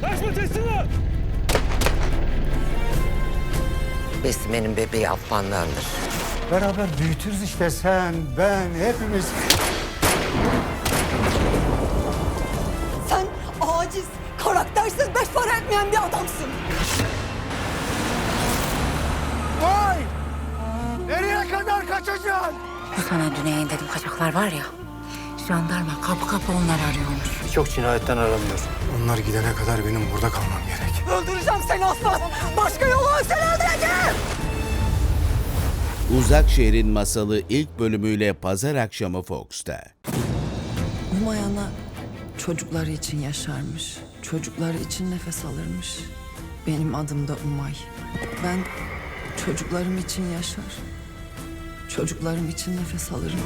Kaçma teslim ol! Besime'nin bebeği Afgan'dandır. Beraber büyütürüz işte sen, ben, hepimiz. Sen aciz, karaktersiz, beş para etmeyen bir adamsın. Vay! Nereye kadar kaçacaksın? Sana Güney'in dedim kaçaklar var ya. Jandarma kapı kapı onlar arıyormuş. Birçok cinayetten aranıyor. Onlar gidene kadar benim burada kalmam gerek. Öldüreceğim seni aslan. Başka yolu yok, seni öldüreceğim. Uzak Şehrin Masalı ilk bölümüyle pazar akşamı Fox'ta. Umay ana çocukları için yaşarmış. Çocukları için nefes alırmış. Benim adım da Umay. Ben çocuklarım için yaşar. Çocuklarım için nefes alırım.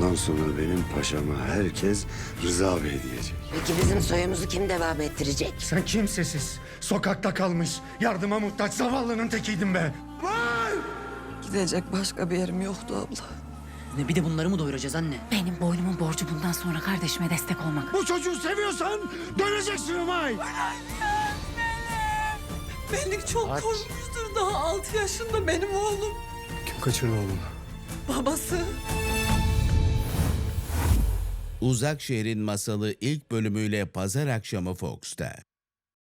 Bundan sonra benim paşama herkes Rıza Bey diyecek. Peki bizim soyumuzu kim devam ettirecek? Sen kimsesiz, sokakta kalmış, yardıma muhtaç zavallının tekiydin be. Gidecek başka bir yerim yoktu abla. Ne bir de bunları mı doyuracağız anne? Benim boynumun borcu bundan sonra kardeşime destek olmak. Bu çocuğu seviyorsan döneceksin Umay. Beni çok korkmuştur daha altı yaşında benim oğlum. Kim kaçırdı oğlumu? Babası. Uzak Şehrin Masalı ilk bölümüyle pazar akşamı Fox'ta.